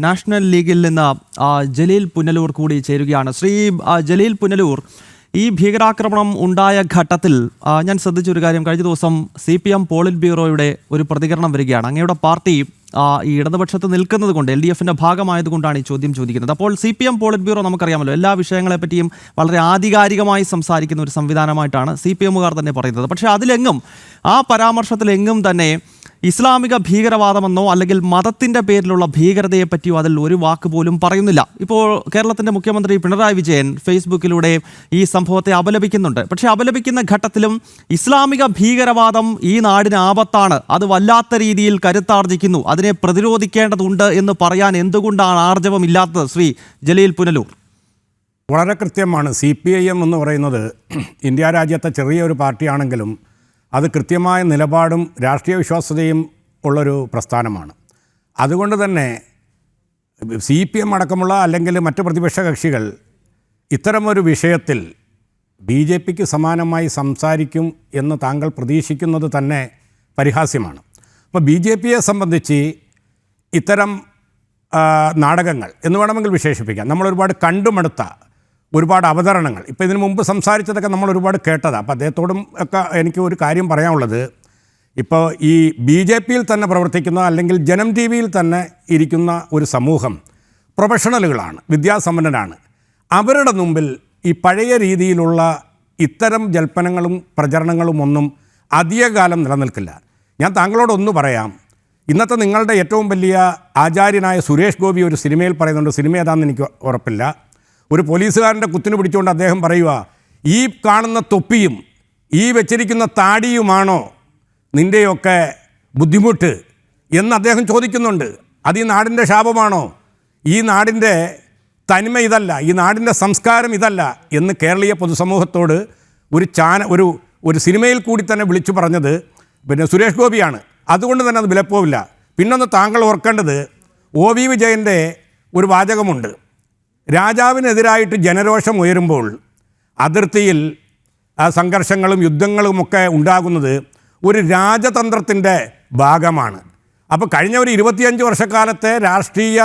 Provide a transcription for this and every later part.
National ലീഗിൽ നിന്ന് ജലീൽ പുനലൂർ കൂടി ചേരുകയാണ്. ശ്രീ ജലീൽ പുനലൂർ ഈ ഭീകരാക്രമണം ഉണ്ടായ ഘട്ടത്തിൽ ഞാൻ ശ്രദ്ധിച്ചൊരു കാര്യം. കഴിഞ്ഞ ദിവസം സി പി എം പോളിറ്റ് ബ്യൂറോയുടെ ഒരു പ്രതികരണം വരികയാണ്. അങ്ങയുടെ പാർട്ടി ഈ ഇടതുപക്ഷത്ത് നിൽക്കുന്നത് കൊണ്ട് എൽ ഡി എഫിന്റെ ഭാഗമായതുകൊണ്ടാണ് ഈ ചോദ്യം ചോദിക്കുന്നത്. അപ്പോൾ C P M politburo നമുക്കറിയാമല്ലോ എല്ലാ വിഷയങ്ങളെപ്പറ്റിയും വളരെ ആധികാരികമായി സംസാരിക്കുന്ന ഒരു സംവിധാനമായിട്ടാണ് സി പി എമ്മുകാർ തന്നെ പറയുന്നത്. പക്ഷേ അതിലെങ്ങും ആ പരാമർശത്തിലെങ്ങും തന്നെ ഇസ്ലാമിക ഭീകരവാദമെന്നോ അല്ലെങ്കിൽ മതത്തിന്റെ പേരിലുള്ള ഭീകരതയെപ്പറ്റിയോ അതിൽ ഒരു വാക്ക് പോലും പറയുന്നില്ല. ഇപ്പോൾ കേരളത്തിന്റെ മുഖ്യമന്ത്രി പിണറായി വിജയൻ ഫേസ്ബുക്കിലൂടെ ഈ സംഭവത്തെ അപലപിക്കുന്നുണ്ട്. പക്ഷേ അപലപിക്കുന്ന ഘട്ടത്തിലും ഇസ്ലാമിക ഭീകരവാദം ഈ നാടിന് ആപത്താണ്. അത് വല്ലാത്ത രീതിയിൽ കരുത്താർജിക്കുന്നു. അതിനെ പ്രതിരോധിക്കേണ്ടതുണ്ട് എന്ന് പറയാൻ എന്തുകൊണ്ടാണ് ആർജവമില്ലാത്തത്? ശ്രീ ജലീൽ പുനലൂർ. വളരെ കൃത്യമാണ്. സി പി ഐ എം എന്ന് പറയുന്നത് ഇന്ത്യ രാജ്യത്തെ ചെറിയൊരു പാർട്ടിയാണെങ്കിലും അത് കൃത്യമായ നിലപാടും രാഷ്ട്രീയ വിശ്വാസ്യതയും ഉള്ളൊരു പ്രസ്ഥാനമാണ്. അതുകൊണ്ട് തന്നെ സി പി എം അടക്കമുള്ള അല്ലെങ്കിൽ മറ്റ് പ്രതിപക്ഷ കക്ഷികൾ ഇത്തരമൊരു വിഷയത്തിൽ ബി ജെ പിക്ക് സമാനമായി സംസാരിക്കും എന്ന് താങ്കൾ പ്രതീക്ഷിക്കുന്നത് തന്നെ പരിഹാസ്യമാണ്. അപ്പോൾ ബി ജെ പിയെ സംബന്ധിച്ച് ഇത്തരം നാടകങ്ങൾ എന്ന് വേണമെങ്കിൽ വിശേഷിപ്പിക്കാം. നമ്മൾ ഒരുപാട് കണ്ടുമടുത്ത ഒരുപാട് അവതരണങ്ങൾ. ഇപ്പോൾ ഇതിനു മുമ്പ് സംസാരിച്ചതൊക്കെ നമ്മൾ ഒരുപാട് കേട്ടതാണ് അപ്പോൾ അദ്ദേഹത്തോടും ഒക്കെ എനിക്ക് ഒരു കാര്യം പറയാനുള്ളത്. ഇപ്പോൾ ഈ ബി ജെ പിയിൽ തന്നെ പ്രവർത്തിക്കുന്ന അല്ലെങ്കിൽ ജനം ടി വിയിൽ തന്നെ ഇരിക്കുന്ന ഒരു സമൂഹം പ്രൊഫഷണലുകളാണ് വിദ്യാസമ്പന്നരാണ്. അവരുടെ മുമ്പിൽ ഈ പഴയ രീതിയിലുള്ള ഇത്തരം ജൽപ്പനങ്ങളും പ്രചരണങ്ങളും ഒന്നും അധികകാലം നിലനിൽക്കില്ല. ഞാൻ താങ്കളോടൊന്ന് പറയാം. ഇന്നത്തെ നിങ്ങളുടെ ഏറ്റവും വലിയ ആചാര്യനായ സുരേഷ് ഗോപി ഒരു സിനിമയിൽ പറയുന്നുണ്ട്. സിനിമ ഏതാണെന്ന് എനിക്ക് ഉറപ്പില്ല. ഒരു പോലീസുകാരന്റെ കുത്തിന് പിടിച്ചുകൊണ്ട് അദ്ദേഹം പറയുക ഈ കാണുന്ന തൊപ്പിയും ഈ വെച്ചിരിക്കുന്ന താടിയുമാണോ നിന്റെയൊക്കെ ബുദ്ധിമുട്ട്? എന്ന് അദ്ദേഹം ചോദിക്കുന്നുണ്ട്. അത് ഈ നാടിന്റെ ശാപമാണോ? ഈ നാടിന്റെ തനിമ ഇതല്ല ഈ നാടിന്റെ സംസ്കാരം ഇതല്ല എന്ന് കേരളീയ പൊതുസമൂഹത്തോട് ഒരു ചാന ഒരു ഒരു സിനിമയിൽ കൂടി തന്നെ വിളിച്ചു പറഞ്ഞത് പിന്നെ സുരേഷ് ഗോപിയാണ്. അതുകൊണ്ട് തന്നെ അത് വിലപ്പോവില്ല. പിന്നൊന്ന് താങ്കൾ ഓർക്കേണ്ടത് ഒ വി വിജയന്റെ ഒരു വാചകമുണ്ട്. രാജാവിനെതിരായിട്ട് ജനരോഷം ഉയരുമ്പോൾ അതിർത്തിയിൽ സംഘർഷങ്ങളും യുദ്ധങ്ങളുമൊക്കെ ഉണ്ടാകുന്നത് ഒരു രാജതന്ത്രത്തിന്റെ ഭാഗമാണ്. അപ്പോൾ കഴിഞ്ഞ ഒരു ഇരുപത്തിയഞ്ച് വർഷക്കാലത്തെ രാഷ്ട്രീയ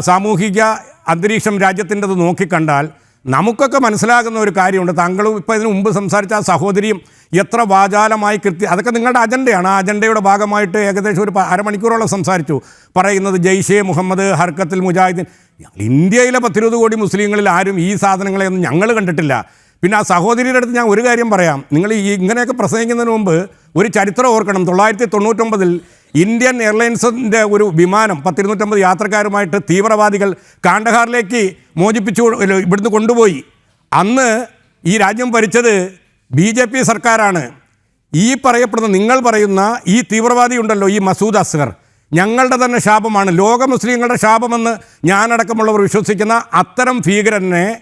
സാമൂഹിക അന്തരീക്ഷം രാജ്യത്തിന്റെത് നോക്കിക്കണ്ടാൽ നമുക്കൊക്കെ മനസ്സിലാകുന്ന ഒരു കാര്യമുണ്ട്. താങ്കളും ഇപ്പോൾ ഇതിന് മുമ്പ് സംസാരിച്ച ആ സഹോദരിയും എത്ര വാചാലമായി കൃത്യ അതൊക്കെ നിങ്ങളുടെ അജണ്ടയാണ്. ആ അജണ്ടയുടെ ഭാഗമായിട്ട് ഏകദേശം ഒരു അരമണിക്കൂറോളം സംസാരിച്ചു. പറയുന്നത് ജെയ്ഷെ മുഹമ്മദ് ഹർക്കത്തിൽ മുജാഹിദ്ദീൻ ഇന്ത്യയിലെ പത്തിരുപത് കോടി മുസ്ലിങ്ങളിൽ ആരും ഈ സാധനങ്ങളെയൊന്നും ഞങ്ങൾ കണ്ടിട്ടില്ല. പിന്നെ ആ സഹോദരിയുടെ അടുത്ത് ഞാൻ ഒരു കാര്യം പറയാം. നിങ്ങൾ ഈ ഇങ്ങനെയൊക്കെ പ്രസംഗിക്കുന്നതിന് മുമ്പ് ഒരു ചരിത്രം ഓർക്കണം. തൊള്ളായിരത്തി തൊണ്ണൂറ്റൊമ്പതിൽ ഇന്ത്യൻ എയർലൈൻസിന്റെ ഒരു വിമാനം പത്തിരുന്നൂറ്റമ്പത് യാത്രക്കാരുമായിട്ട് തീവ്രവാദികൾ കാണ്ഡഹാറിലേക്ക് മോചിപ്പിച്ചു ഇവിടുന്ന് കൊണ്ടുപോയി. അന്ന് ഈ രാജ്യം ഭരിച്ചത് ബി ജെ പി സർക്കാരാണ്. ഈ പറയപ്പെടുന്ന നിങ്ങൾ പറയുന്ന ഈ തീവ്രവാദി ഉണ്ടല്ലോ ഈ മസൂദ് അസ്ഹർ. ഞങ്ങളുടെ തന്നെ ശാപമാണ്. ലോക മുസ്ലിങ്ങളുടെ ശാപമെന്ന് ഞാനടക്കമുള്ളവർ വിശ്വസിക്കുന്ന അത്തരം ഭീകരനെ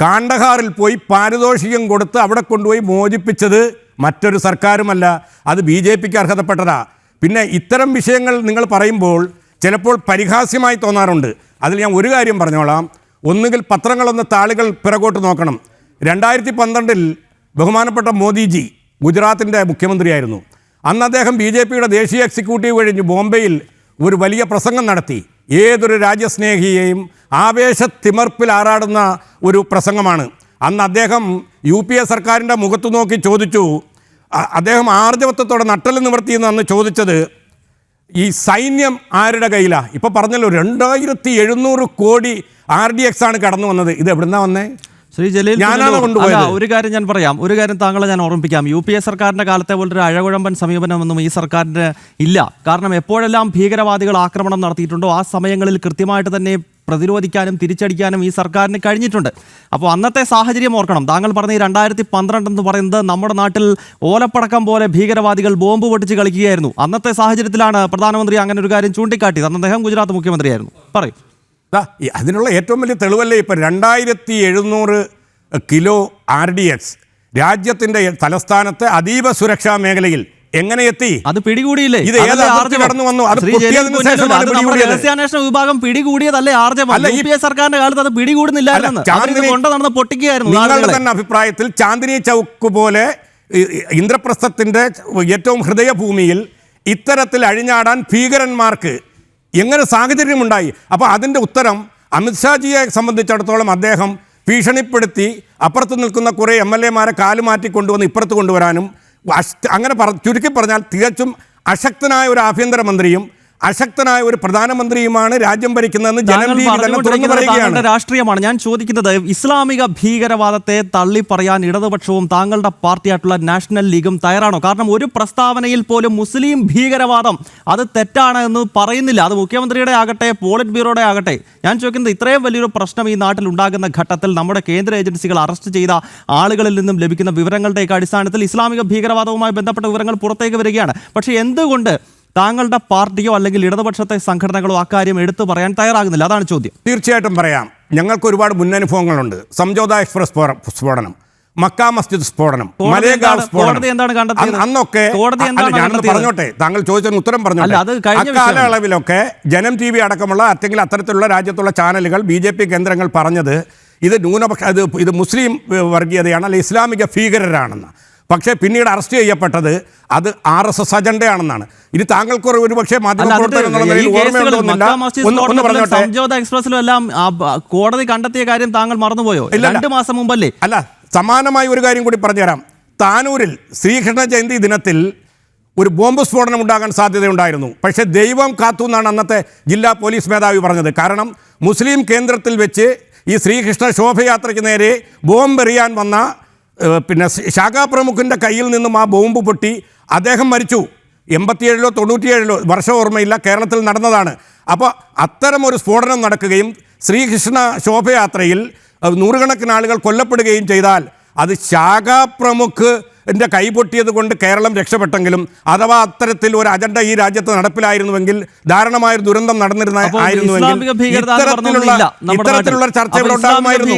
കാണ്ഡഹാറിൽ പോയി പാരിതോഷികം കൊടുത്ത് അവിടെ കൊണ്ടുപോയി മോചിപ്പിച്ചത് മറ്റൊരു സർക്കാരുമല്ല. അത് ബി ജെ പിക്ക് അർഹതപ്പെട്ടതാ. പിന്നെ ഇത്തരം വിഷയങ്ങൾ നിങ്ങൾ പറയുമ്പോൾ ചിലപ്പോൾ പരിഹാസ്യമായി തോന്നാറുണ്ട്. അതിൽ ഞാൻ ഒരു കാര്യം പറഞ്ഞോളാം. ഒന്നുകിൽ പത്രങ്ങളൊന്ന് താളുകൾ പിറകോട്ട് നോക്കണം. രണ്ടായിരത്തി പന്ത്രണ്ടിൽ ബഹുമാനപ്പെട്ട മോദിജി ഗുജറാത്തിന്റെ മുഖ്യമന്ത്രിയായിരുന്നു. അന്ന് അദ്ദേഹം ബി ജെ പിയുടെ ദേശീയ എക്സിക്യൂട്ടീവ് കഴിഞ്ഞ് ബോംബെയിൽ ഒരു വലിയ പ്രസംഗം നടത്തി. ഏതൊരു രാജ്യസ്നേഹിയെയും ആവേശത്തിമർപ്പിൽ ആറാടുന്ന ഒരു പ്രസംഗമാണ്. അന്ന് അദ്ദേഹം യു പി എ സർക്കാരിന്റെ മുഖത്തു നോക്കി ചോദിച്ചു അദ്ദേഹം ആർജവത്വത്തോടെ നട്ടൽ നിവർത്തിയെന്ന് അന്ന് ചോദിച്ചത് ഈ സൈന്യം ആരുടെ കയ്യിലാണ് ഇപ്പോൾ പറഞ്ഞല്ലോ രണ്ടായിരത്തി എഴുന്നൂറ് കോടി ആർ ഡി എക്സ് ആണ് കടന്നു വന്നത്. ഇത് എവിടുന്നാ വന്നേ? ശ്രീ ജലീൽ? ഒരു കാര്യം ഞാൻ പറയാം. ഒരു കാര്യം താങ്കളെ ഞാൻ ഓർമ്മിപ്പിക്കാം. യു പി എ സർക്കാരിന്റെ കാലത്തെ പോലെ ഒരു അഴകുഴമ്പൻ സമീപനമൊന്നും ഈ സർക്കാരിന് ഇല്ല. കാരണം എപ്പോഴെല്ലാം ഭീകരവാദികൾ ആക്രമണം നടത്തിയിട്ടുണ്ടോ? ആ സമയങ്ങളിൽ കൃത്യമായിട്ട് തന്നെ പ്രതിരോധിക്കാനും തിരിച്ചടിക്കാനും ഈ സർക്കാരിന് കഴിഞ്ഞിട്ടുണ്ട്. അപ്പോൾ അന്നത്തെ സാഹചര്യം ഓർക്കണം. താങ്കൾ പറഞ്ഞ ഈ രണ്ടായിരത്തി പന്ത്രണ്ട് എന്ന് പറയുന്നത് നമ്മുടെ നാട്ടിൽ ഓലപ്പടക്കം പോലെ ഭീകരവാദികൾ ബോംബ് പൊട്ടിച്ച് കളിക്കുകയായിരുന്നു. അന്നത്തെ സാഹചര്യത്തിലാണ് പ്രധാനമന്ത്രി അങ്ങനെ ഒരു കാര്യം ചൂണ്ടിക്കാട്ടിയത്. അന്ന് അദ്ദേഹം ഗുജറാത്ത് മുഖ്യമന്ത്രിയായിരുന്നു. പറയും. അതിനുള്ള ഏറ്റവും വലിയ തെളിവല്ലേ ഇപ്പം രണ്ടായിരത്തി എഴുന്നൂറ് കിലോ ആർ ഡി എക്സ് രാജ്യത്തിന്റെ തലസ്ഥാനത്തെ അതീവ സുരക്ഷാ മേഖലയിൽ എങ്ങനെ എത്തി? അത് പിടികൂടിയില്ലേ? ഇത്? കടന്നു വന്നു? അത് രഹസ്യാന്വേഷണ വിഭാഗം പിടികൂടിയതല്ലേ ആർജവം? യു പി എ സർക്കാരിന്റെ കാലത്ത് അത് പിടികൂടുന്നില്ലായിരുന്നു കൊണ്ട് നടന്ന് പൊട്ടിക്കുകയായിരുന്നു നിങ്ങളുടെ തന്നെ അഭിപ്രായത്തിൽ ചാന്ദിനി ചൗക്ക് പോലെ ഇന്ദ്രപ്രസ്ഥത്തിന്റെ ഏറ്റവും ഹൃദയ ഏറ്റവും ഹൃദയഭൂമിയിൽ ഇത്തരത്തിൽ അഴിഞ്ഞാടാൻ ഭീകരന്മാർക്ക് എങ്ങനെ സാഹചര്യമുണ്ടായി? അപ്പോൾ അതിന്റെ ഉത്തരം അമിത്ഷാജിയെ സംബന്ധിച്ചിടത്തോളം അദ്ദേഹം ഭീഷണിപ്പെടുത്തി അപ്പുറത്ത് നിൽക്കുന്ന കുറേ എം എൽ എമാരെ കാലുമാറ്റി കൊണ്ടുവന്ന് ഇപ്പുറത്ത് കൊണ്ടുവരാനും അങ്ങനെ പറ ചുരുക്കി പറഞ്ഞാൽ തികച്ചും അശക്തനായ ഒരു ആഭ്യന്തരമന്ത്രിയും അശക്തനായ ഒരു പ്രധാനമന്ത്രിയുമാണ് രാജ്യം ഭരിക്കുന്നതെന്ന് ജനം താങ്കൾ തന്നെ തുറന്നു പറയുകയാണ്. രാഷ്ട്രീയമാണ്. ഞാൻ ചോദിക്കുന്നത് ഇസ്ലാമിക ഭീകരവാദത്തെ തള്ളിപ്പറയാൻ ഇടതുപക്ഷവും താങ്കളുടെ പാർട്ടിയായിട്ടുള്ള നാഷണൽ ലീഗും തയ്യാറാണോ? കാരണം ഒരു പ്രസ്താവനയിൽ പോലും മുസ്ലിം ഭീകരവാദം അത് തെറ്റാണ് എന്ന് പറയുന്നില്ല. അത് മുഖ്യമന്ത്രിയുടെ ആകട്ടെ പോളിറ്റ് ബ്യൂറോയുടെ ആകട്ടെ. ഞാൻ ചോദിക്കുന്നത് ഇത്രയും വലിയൊരു പ്രശ്നം ഈ നാട്ടിൽ ഉണ്ടാകുന്ന ഘട്ടത്തിൽ നമ്മുടെ കേന്ദ്ര ഏജൻസികൾ അറസ്റ്റ് ചെയ്ത ആളുകളിൽ നിന്നും ലഭിക്കുന്ന വിവരങ്ങളുടെയൊക്കെ അടിസ്ഥാനത്തിൽ ഇസ്ലാമിക ഭീകരവാദവുമായി ബന്ധപ്പെട്ട വിവരങ്ങൾ പുറത്തേക്ക് വരികയാണ്. പക്ഷേ എന്തുകൊണ്ട് താങ്കളുടെ പാർട്ടിയോ അല്ലെങ്കിൽ ഇടതുപക്ഷത്തെ സംഘടനകളോ അക്കാര്യം എടുത്തു പറയാൻ തയ്യാറാകുന്നില്ല. അതാണ് ചോദ്യം. തീർച്ചയായിട്ടും പറയാം. ഞങ്ങൾക്ക് ഒരുപാട് മുന്നനുഭവങ്ങളുണ്ട്. സംജോത എക്സ്പ്രസ് സ്ഫോട- സ്ഫോടനം മക്ക മസ്ജിദ് സ്ഫോടനം മലേഗാവ് സ്ഫോടനം? അന്നൊക്കെ ഞാനൊന്ന് പറഞ്ഞോട്ടെ. താങ്കൾ ചോദിച്ചതിന് ഉത്തരം അല്ല, കാലയളവിലൊക്കെ ജനം ടി വി അടക്കമുള്ള അല്ലെങ്കിൽ അത്തരത്തിലുള്ള രാജ്യത്തുള്ള ചാനലുകൾ ബി ജെ പി കേന്ദ്രങ്ങൾ പറഞ്ഞത് ഇത് ന്യൂനപക്ഷ ഇത് ഇത് മുസ്ലിം വർഗീയതയാണ് അല്ലെങ്കിൽ ഇസ്ലാമിക ഭീകരരാണെന്ന്. പക്ഷേ പിന്നീട് അറസ്റ്റ് ചെയ്യപ്പെട്ടത് അത് ആർ എസ് എസ് അജണ്ടയാണെന്നാണ്. ഇനി താങ്കൾക്ക് ഒരു പക്ഷേ സംജോത എക്സ്പ്രസിലും എല്ലാം കോടതി കണ്ടെത്തിയ കാര്യം താങ്കൾ മറന്നുപോയോ. രണ്ട് മാസം മുമ്പല്ലേ? അല്ല സമാനമായ ഒരു കാര്യം കൂടി പറഞ്ഞുതരാം. താനൂരിൽ ശ്രീകൃഷ്ണ ജയന്തി ദിനത്തിൽ ഒരു ബോംബ് സ്ഫോടനം ഉണ്ടാകാൻ സാധ്യതയുണ്ടായിരുന്നു. പക്ഷേ ദൈവം കാത്തു എന്നാണ് അന്നത്തെ ജില്ലാ പോലീസ് മേധാവി പറഞ്ഞത്. കാരണം മുസ്ലിം കേന്ദ്രത്തിൽ വെച്ച് ഈ ശ്രീകൃഷ്ണ ശോഭയാത്രയ്ക്ക് നേരെ ബോംബെറിയാൻ വന്ന ഏഹ്, ശാഖാ പ്രമുഖന്റെ കയ്യിൽ നിന്നും ആ ബോംബ് പൊട്ടി അദ്ദേഹം മരിച്ചു. എൺപത്തിയേഴിലോ തൊണ്ണൂറ്റിയേഴിലോ വർഷം ഓർമ്മയില്ല കേരളത്തിൽ നടന്നതാണ്. അപ്പോൾ അത്തരം ഒരു സ്ഫോടനം നടക്കുകയും ശ്രീകൃഷ്ണ ശോഭയാത്രയിൽ നൂറുകണക്കിന് ആളുകൾ കൊല്ലപ്പെടുകയും ചെയ്താൽ അത് ശാഖാപ്രമുഖ് ന്റെ കൈ പൊട്ടിയത് കൊണ്ട് കേരളം രക്ഷപ്പെട്ടെങ്കിലും അഥവാ അത്തരത്തിൽ ഒരു അജണ്ട ഈ രാജ്യത്ത് നടപ്പിലായിരുന്നുവെങ്കിൽ ധാരണമായ ഒരു ദുരന്തം നടന്നിരുന്ന ആയിരുന്നുവെങ്കിൽ ഇത്തരത്തിലുള്ള ചർച്ച ഇവിടെ ഉണ്ടാകുമായിരുന്നു.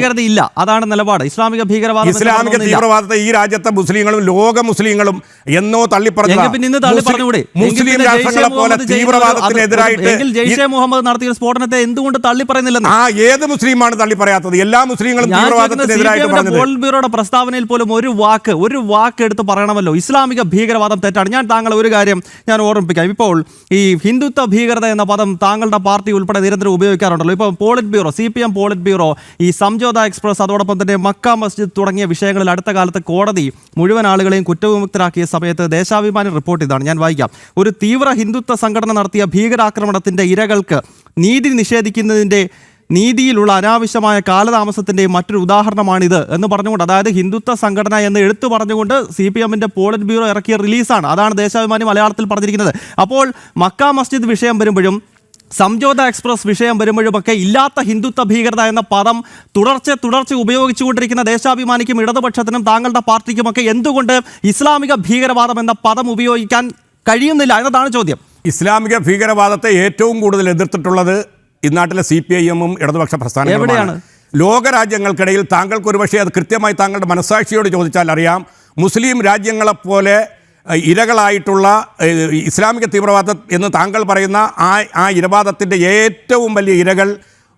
അതാണ് നിലപാട്. ഇസ്ലാമിക ഭീകരവാദം ഇസ്ലാമിക തീവ്രവാദത്തെ ഈ രാജ്യത്തെ മുസ്ലിങ്ങളും ലോക മുസ്ലിങ്ങളും എന്നോ തള്ളിപ്പറഞ്ഞതാ. എങ്കിൽ പിന്നെ ഇന്ന് തള്ളി മുസ്ലിം- രാഷ്ട്രങ്ങളെ പോലെ തീവ്രവാദത്തിനെതിരായിട്ട് ജയ്ഷെ മുഹമ്മദ് നടത്തിയ സ്ഫോടനത്തെ എന്തുകൊണ്ട് തള്ളി പറയുന്നില്ലെന്ന് ആ ഏത് മുസ്ലിമാണ് തള്ളി പറയാത്തത് എല്ലാ മുസ്ലിങ്ങളും തീവ്രവാദത്തിനെതിരായിട്ട് CPM പറഞ്ഞത്. ബ്യൂറോയുടെ പ്രസ്താവനയിൽ പോലും ഒരു വാക്ക് ഒരു വാക്ക് എടുത്ത് പറയണമല്ലോ. ഇസ്ലാമിക ഭീകരവാദം തെറ്റാണ്. ഞാൻ താങ്കളെ ഒരു കാര്യം ഞാൻ ഓർമ്മിപ്പിക്കാം. ഇപ്പോൾ ഈ ഹിന്ദുത്വ ഭീകരത എന്ന പദം താങ്കളുടെ പാർട്ടി ഉൾപ്പെടെ നിരന്തരം ഉപയോഗിക്കാറുണ്ടല്ലോ. ഇപ്പോൾ politburo C P M politburo ഈ സംജോത എക്സ്പ്രസ് അതോടൊപ്പം തന്നെ മക്ക മസ്ജിദ് തുടങ്ങിയ വിഷയങ്ങളിൽ അടുത്ത കാലത്ത് കോടതി മുഴുവൻ ആളുകളെയും കുറ്റവിമുക്തരാക്കിയ സമയത്ത് ദേശാഭിമാനി റിപ്പോർട്ട് ഇതാണ്. ഞാൻ വായിക്കാം. ഒരു തീവ്ര ഹിന്ദുത്വ സംഘടന നടത്തിയ ഭീകരാക്രമണത്തിന്റെ ഇരകൾക്ക് നീതി നിഷേധിക്കുന്നതിന്റെ നീതിയിലുള്ള അനാവശ്യമായ കാലതാമസത്തിന്റെയും മറ്റൊരു ഉദാഹരണമാണിത് എന്ന് പറഞ്ഞുകൊണ്ട് അതായത് ഹിന്ദുത്വ സംഘടന എന്ന് എടുത്തു പറഞ്ഞുകൊണ്ട് സി പി എമ്മിന്റെ പോളിറ്റ് ബ്യൂറോ ഇറക്കിയ റിലീസാണ്. അതാണ് ദേശാഭിമാനി മലയാളത്തിൽ പറഞ്ഞിരിക്കുന്നത്. അപ്പോൾ മക്ക മസ്ജിദ് വിഷയം വരുമ്പോഴും സംജോത എക്സ്പ്രസ് വിഷയം വരുമ്പോഴുമൊക്കെ ഇല്ലാത്ത ഹിന്ദുത്വ ഭീകരത എന്ന പദം തുടർച്ച തുടർച്ച ഉപയോഗിച്ചുകൊണ്ടിരിക്കുന്ന ദേശാഭിമാനിക്കും ഇടതുപക്ഷത്തിനും താങ്കളുടെ പാർട്ടിക്കുമൊക്കെ എന്തുകൊണ്ട് ഇസ്ലാമിക ഭീകരവാദം എന്ന പദം ഉപയോഗിക്കാൻ കഴിയുന്നില്ല എന്നതാണ് ചോദ്യം. ഇസ്ലാമിക ഭീകരവാദത്തെ ഏറ്റവും കൂടുതൽ എതിർത്തിട്ടുള്ളത് ഇന്നാട്ടിലെ സി പി ഐ എമ്മും ഇടതുപക്ഷ പ്രസ്ഥാനങ്ങളുമാണ് എവിടെയാണ്? ലോകരാജ്യങ്ങൾക്കിടയിൽ താങ്കൾക്ക് ഒരുപക്ഷെ അത് കൃത്യമായി താങ്കളുടെ മനസ്സാക്ഷിയോട് ചോദിച്ചാൽ അറിയാം മുസ്ലിം രാജ്യങ്ങളെപ്പോലെ ഇരകളായിട്ടുള്ള ഇസ്ലാമിക തീവ്രവാദം എന്ന് താങ്കൾ പറയുന്ന ആ ആ ഇരവാദത്തിന്റെ ഏറ്റവും വലിയ ഇരകൾ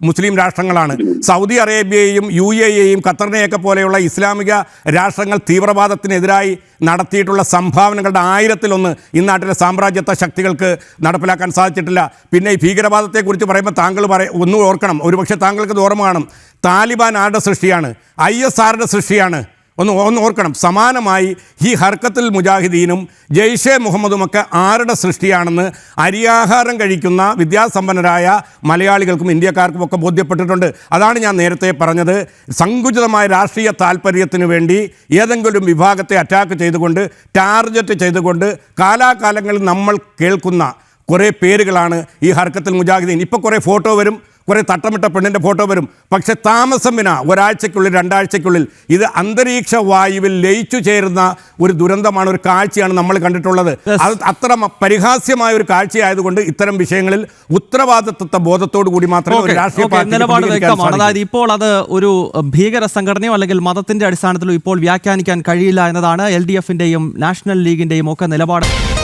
മുസ്ലിം രാഷ്ട്രങ്ങളാണ്. സൗദി അറേബ്യയെയും യു എ എയും ഖത്തറിനെയൊക്കെ പോലെയുള്ള ഇസ്ലാമിക രാഷ്ട്രങ്ങൾ തീവ്രവാദത്തിനെതിരായി നടത്തിയിട്ടുള്ള സംഭാവനകളുടെ ആയിരത്തിലൊന്ന് ഈ നാട്ടിലെ സാമ്രാജ്യത്വ ശക്തികൾക്ക് നടപ്പിലാക്കാൻ സാധിച്ചിട്ടില്ല. പിന്നെ ഈ ഭീകരവാദത്തെക്കുറിച്ച് പറയുമ്പോൾ താങ്കൾ പറയ ഒന്നും ഓർക്കണം. ഒരുപക്ഷെ താങ്കൾക്ക് ഓർമ്മ കാണും. താലിബാൻ ആരുടെ സൃഷ്ടിയാണ്? ഐ എസ് ആരുടെ സൃഷ്ടിയാണ്? ഒന്ന് ഒന്ന് ഓർക്കണം. സമാനമായി ഈ ഹർക്കത്തുൽ മുജാഹിദീനും ജെയ്ഷെ മുഹമ്മദുമൊക്കെ ആരുടെ സൃഷ്ടിയാണെന്ന് അരിയാഹാരം കഴിക്കുന്ന വിദ്യാസമ്പന്നരായ മലയാളികൾക്കും ഇന്ത്യക്കാർക്കും ഒക്കെ ബോധ്യപ്പെട്ടിട്ടുണ്ട്. അതാണ് ഞാൻ നേരത്തെ പറഞ്ഞത്. സങ്കുചിതമായ രാഷ്ട്രീയ താല്പര്യത്തിന് വേണ്ടി ഏതെങ്കിലും വിഭാഗത്തെ അറ്റാക്ക് ചെയ്തുകൊണ്ട് ടാർഗറ്റ് ചെയ്തുകൊണ്ട് കാലാകാലങ്ങളിൽ നമ്മൾ കേൾക്കുന്ന കുറേ പേരുകളാണ് ഈ ഹർക്കത്തിൽ മുജാഹിദീൻ. ഇപ്പോൾ കുറേ ഫോട്ടോ വരും. കുറേ തട്ടമിട്ട പെണ്ണിന്റെ ഫോട്ടോ വരും. പക്ഷെ താമസം വിന. ഒരാഴ്ചയ്ക്കുള്ളിൽ രണ്ടാഴ്ചയ്ക്കുള്ളിൽ ഇത് അന്തരീക്ഷ വായുവിൽ ലയിച്ചു ചേരുന്ന ഒരു ദുരന്തമാണ് ഒരു കാഴ്ചയാണ് നമ്മൾ കണ്ടിട്ടുള്ളത്. അത് അത്ര പരിഹാസ്യമായ ഒരു കാഴ്ചയായതുകൊണ്ട് ഇത്തരം വിഷയങ്ങളിൽ ഉത്തരവാദിത്വ ബോധത്തോടു കൂടി മാത്രമേ ഒരു രാഷ്ട്രീയ. അതായത് ഇപ്പോൾ അത് ഒരു ഭീകര സംഘടനയോ അല്ലെങ്കിൽ മതത്തിന്റെ അടിസ്ഥാനത്തിലോ ഇപ്പോൾ വ്യാഖ്യാനിക്കാൻ കഴിയില്ല എന്നതാണ് എൽ ഡി എഫിന്റെയും നാഷണൽ ലീഗിന്റെയും ഒക്കെ നിലപാട്.